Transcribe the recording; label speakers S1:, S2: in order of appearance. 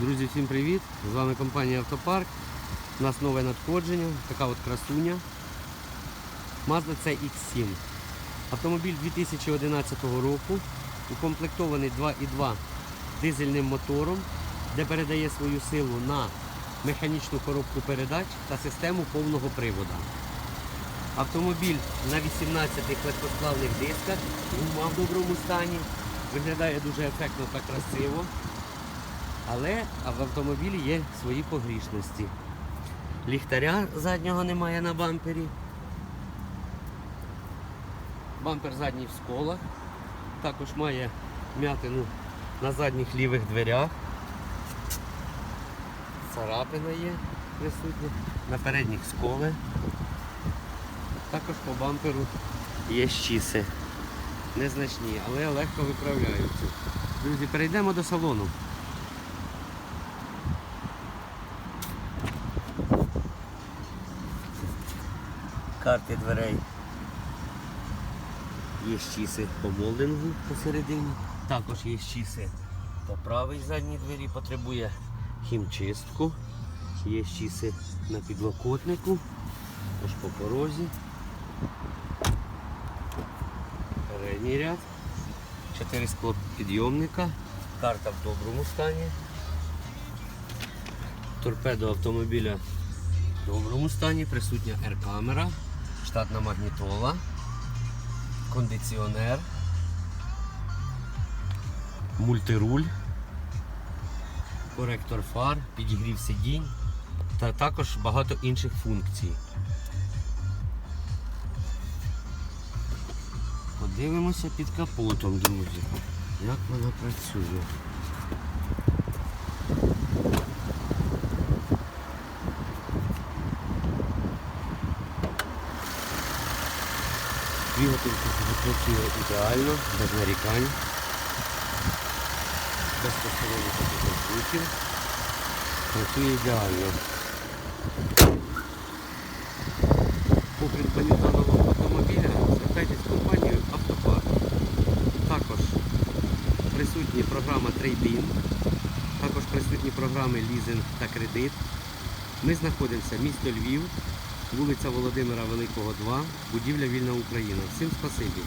S1: Друзі, всім привіт! З вами компанія Автопарк. У нас нове надходження, така от красуня. Mazda CX7. Автомобіль 2011 року, укомплектований 2.2 дизельним мотором, де передає свою силу на механічну коробку передач та систему повного приводу. Автомобіль на 18 легкосплавних дисках, гума в доброму стані, виглядає дуже ефектно та красиво. Але в автомобілі є свої погрішності. Ліхтаря заднього немає на бампері. Бампер задній в сколах. Також має м'ятину на задніх лівих дверях. Царапина є присутня. На передніх сколи. Також по бамперу є щіси. Незначні, але легко виправляються. Друзі, перейдемо до салону. Карти дверей. Є щіси по молдингу посередині. Також є щіси по правій задній двері, потребує хімчистку. Є щіси на підлокотнику, тож по порозі. Передній ряд. Чотири скло підйомника. Карта в доброму стані. Торпедо автомобіля в доброму стані, присутня R-камера, штатна магнітола, кондиціонер, мультируль, коректор фар, підігрів сидінь та також багато інших функцій. Подивимося під капотом, друзі, як вона працює. Двигатель працює ідеально, без нарікань, без посторонніх таких звуків. Працює ідеально. По придбанню даного автомобіля звертайтесь в компанію Автопарк. Також присутні програма Trade-in, також присутні програми лізинг та кредит. Ми знаходимося місто Львів, вулиця Володимира Великого, 2, будівля Вільна Україна. Всім спасибі.